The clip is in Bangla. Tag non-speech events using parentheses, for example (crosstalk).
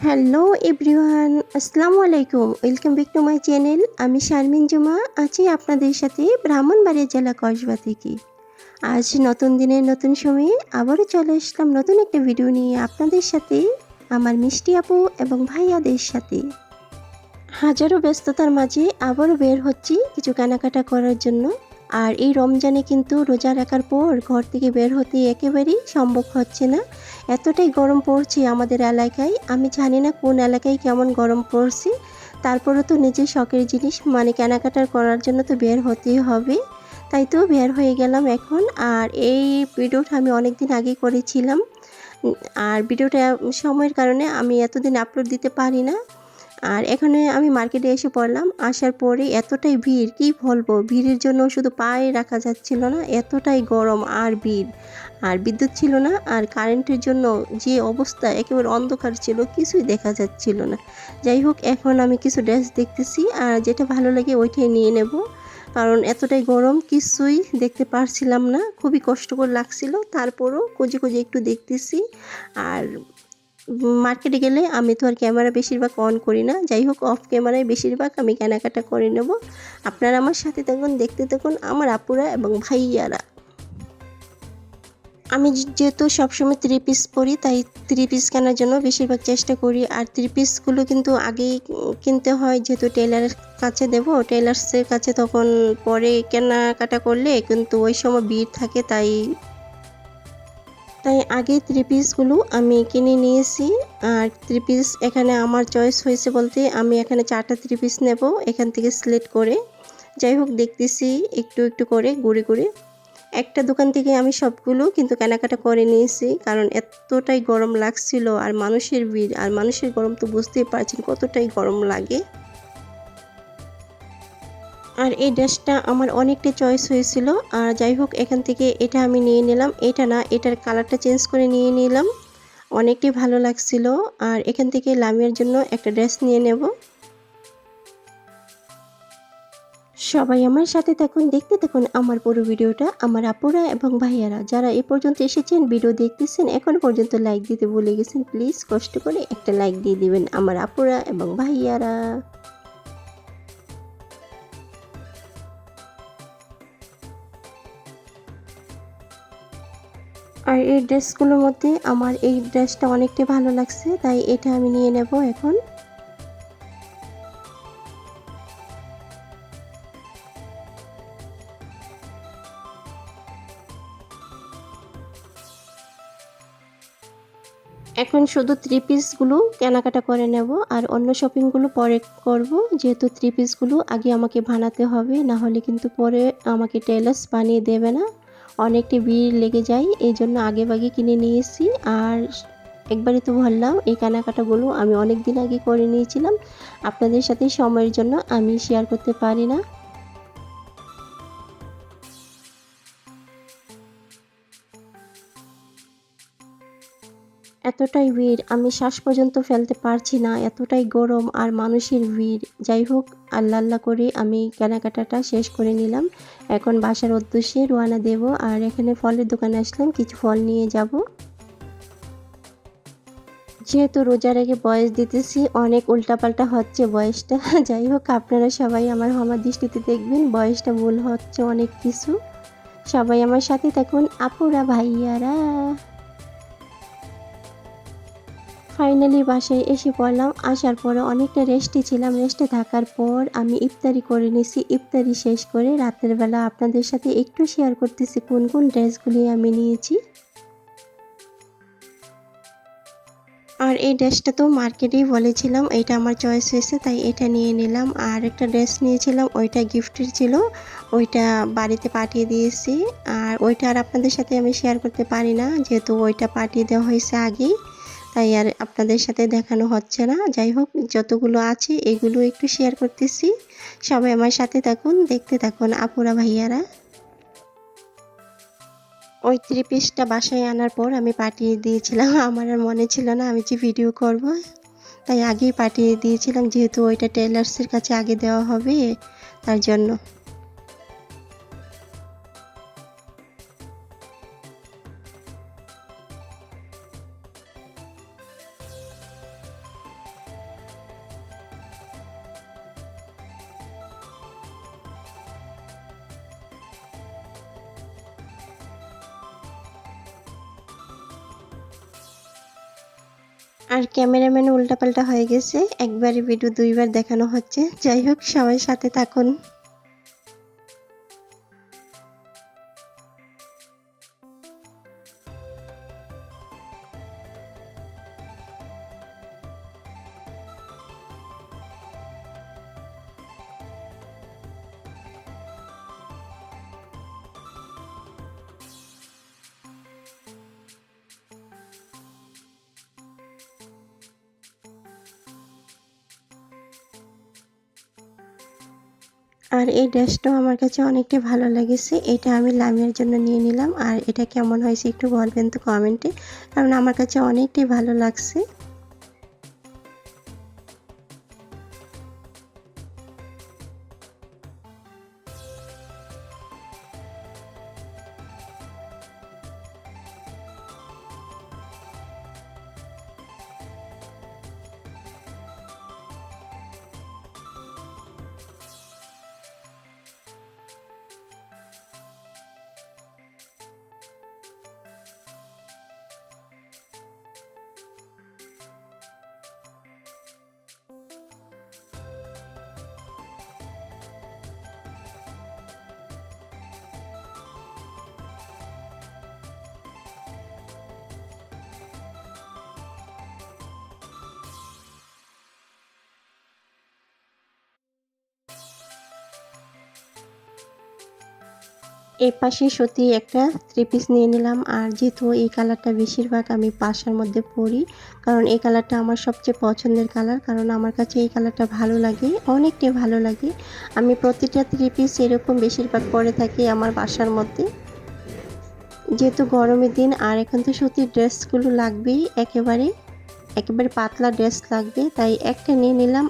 হ্যালো এভরিওয়ান আসসালামু আলাইকুম welcome back to my channel আমি শারমিন জুমা আছি আপনাদের সাথে ব্রাহ্মণবাড়িয়া জেলা কসবা থেকে। আজ নতুন দিনের নতুন সময়ে আবারও চলে আসলাম নতুন একটা ভিডিও নিয়ে আপনাদের সাথে, আমার মিষ্টি আপু এবং ভাইয়াদের সাথে। হাজারো ব্যস্ততার মাঝে আবারও বের হচ্ছি কিছু কেনাকাটা করার জন্য। আর এই রমজানে কিন্তু রোজা রাখার পর ঘর থেকে বের হতে একেবারেই সম্ভব হচ্ছে না। এতটাই গরম পড়ছে আমাদের এলাকায়, আমি জানি না কোন এলাকায় কেমন গরম পড়ছে। তারপরে তো নিজের শখের জিনিস মানে কেনাকাটার করার জন্য তো বের হতেই হবে। তাই তো বের হয়ে গেলাম এখন, আর এই ভিডিওটা আমি অনেক দিন আগে করেছিলাম। আর ভিডিওটা সময়ের কারণে আমি এতদিন আপলোড দিতে পারি না। আর এখানে আমি মার্কেটে এসে পড়লাম। আসার পরে এতটাই ভিড়, কি বলব? ভিড়ের জন্য শুধু পায়ে রাখা যাচ্ছিল না, এতটাই গরম আর ভিড়। আর বিদ্যুৎ ছিল না, আর কারেন্টের জন্য যে অবস্থা একেবারে অন্ধকার ছিল, কিছুই দেখা যাচ্ছিল না। যাই হোক, এখন আমি কিছু ড্রেস দেখতেছি, আর যেটা ভালো লাগে ওইটাই নিয়ে নেব। কারণ এতটাই গরম, কিছুই দেখতে পারছিলাম না। খুবই কষ্টকর লাগছিল, তারপরও খুঁজে খুঁজে একটু দেখতেছি। আর মার্কেটে গেলে আমি তো আর ক্যামেরা বেশিরভাগ অন করি না। যাই হোক অফ ক্যামেরায় বেশিরভাগ আমি কেনাকাটা করে নেব। আপনারা আমার সাথে থাকুন, দেখতে থাকুন আমার আপুরা এবং ভাইয়ারা। আমি যেহেতু সবসময় থ্রি পিস পরি, তাই থ্রি পিস কেনার জন্য বেশিরভাগ চেষ্টা করি। আর থ্রি পিসগুলো কিন্তু আগেই কিনতে হয়, যেহেতু টেলারের কাছে দেবো। টেলার্সের কাছে তখন পরে কেনাকাটা করলে কিন্তু ওই সময় ভিড় থাকে, তাই তাই আগে থ্রি পিসগুলো আমি কিনে নিয়েছি। আর থ্রি পিস এখানে আমার চয়েস হয়েছে বলতে আমি এখানে চারটা থ্রি পিস নেব এখান থেকে সিলেক্ট করে। যাই হোক, দেখতেছি একটু একটু করে, ঘুরে ঘুরে। একটা দোকান থেকে আমি সবগুলো কিন্তু কেনাকাটা করে নিয়েছি, কারণ এতটাই গরম লাগছিল আর মানুষের ভিড়, আর মানুষের গরম তো বুঝতেই পারছেন কতটাই গরম লাগে। আর এই ড্রেসটা আমার অনেকটা চয়েস হয়েছিল। আর যাই হোক, এখান থেকে এটা আমি নিয়ে নিলাম। এটা না, এটার কালারটা চেঞ্জ করে নিয়ে নিলাম। অনেকটাই ভালো লাগছিল। আর এখান থেকে লামিয়ার জন্য একটা ড্রেস নিয়ে নেব। সবাই আমার সাথে থাকুন, দেখতে থাকুন আমার পুরো ভিডিওটা। আমার আপুরা এবং ভাইয়ারা, যারা এ পর্যন্ত এসেছেন, ভিডিও দেখতেছেন, এখন পর্যন্ত লাইক দিতে ভুলে গেছেন প্লিজ কষ্ট করে একটা লাইক দিয়ে দিবেন আমার আপুরা এবং ভাইয়ারা। আর এই ড্রেসগুলোর মধ্যে আমার এই ড্রেসটা অনেকটাই ভালো লাগছে, তাই এটা আমি নিয়ে নেব এখন। এখন শুধু থ্রি পিসগুলো কেনাকাটা করে নেব, আর অন্য শপিংগুলো পরে করব, যেহেতু থ্রি পিসগুলো আগে আমাকে বানাতে হবে, না হলে কিন্তু পরে আমাকে টেলার্স বানিয়ে দেবে না। অনেকটা ভিড় লেগে যায়, এই জন্য আগে ভাগে কিনে এসেছি। আর একবারে তো বললাম, এই কেনাকাটাগুলো আমি অনেক দিন আগে করে নিয়েছিলাম। আপনাদের সাথে সময়ের জন্য আমি শেয়ার করতে পারি না। এতটাই ভিড়, আমি শ্বাস পর্যন্ত ফেলতে পারছি না, এতটাই গরম আর মানুষের ভিড়। যাই হোক, আল্লাহ আল্লাহ করে আমি কেনাকাটাটা শেষ করে নিলাম। এখন বাসার উদ্দেশ্যে রোয়ানা দেব আর এখানে ফলের দোকানে আসলাম, কিছু ফল নিয়ে যাব। যেহেতু রোজার আগে বয়স দিতেছি, অনেক উল্টাপাল্টা হচ্ছে বয়সটা। (laughs) যাই হোক, আপনারা সবাই আমার আমার দৃষ্টিতে দেখবেন, বয়সটা ভুল হচ্ছে অনেক কিছু। সবাই আমার সাথে থাকুন, আপুরা, ভাইয়ারা। ফাইনালি বাসায় এসে পড়লাম। আসার পরে অনেকটা রেস্টে ছিলাম। রেস্টে থাকার পর আমি ইফতারি করে নিছি। ইফতারি শেষ করে রাতের বেলা আপনাদের সাথে একটু শেয়ার করতেছি কোন কোন ড্রেসগুলি আমি নিয়েছি। আর এই ড্রেসটা তো মার্কেটেই বলেছিলাম, এটা আমার চয়েস হয়েছে, তাই এটা নিয়ে নিলাম। আর একটা ড্রেস নিয়েছিলাম, ওইটা গিফটের ছিল, ওইটা বাড়িতে পাঠিয়ে দিয়েছি। আর ওইটা আর আপনাদের সাথে আমি শেয়ার করতে পারি না, যেহেতু ওইটা পাঠিয়ে দেওয়া হয়েছে আগেই। তাই আর আপনাদের সাথে দেখানো হচ্ছে না। যাই হোক, যতগুলো আছে, এগুলো একটু শেয়ার করতেছি। সবাই আমার সাথে থাকুন, দেখতে থাকুন, আপুরা, ভাইয়ারা। ওই থ্রি পিসটা বাসায় আনার পর আমি পাঠিয়ে দিয়েছিলাম। (laughs) আমার আর মনে ছিল না আমি যে ভিডিও করব। তাই আগেই পাঠিয়ে দিয়েছিলাম, যেহেতু ওইটা টেলার্সের কাছে আগে দেওয়া হবে, তার জন্য। আর ক্যামেরাম্যান উল্টাপাল্টা হয়ে গেছে, একবারে ভিডিও দুইবার দেখানো হচ্ছে। যাই হোক, সবাই সাথে থাকুন। আর এই ড্রেসটাও আমার কাছে অনেকটা ভালো লেগেছে। এটা আমি লামিয়ার জন্য নিয়ে নিলাম। আর এটা কেমন হয়েছে একটু বলবেন তো কমেন্টে। কারণ আমার কাছে অনেকটাই ভালো লাগছে। এই পাশে সত্যি একটা থ্রি পিস নিয়ে নিলাম। আর যেহেতু এই কালারটা বেশিরভাগ আমি বাসার মধ্যে পরি, কারণ এই কালারটা আমার সবচেয়ে পছন্দের কালার কারণ আমার কাছে এই কালারটা ভালো লাগে, অনেকটাই ভালো লাগে। আমি প্রতিটা থ্রি পিস এরকম বেশিরভাগ পরে থাকি আমার বাসার মধ্যে। যেহেতু গরমের দিন, আর এখন তো সুতির ড্রেসগুলো লাগবেই, একেবারে একেবারে পাতলা ড্রেস লাগবে, তাই একটা নিয়ে নিলাম।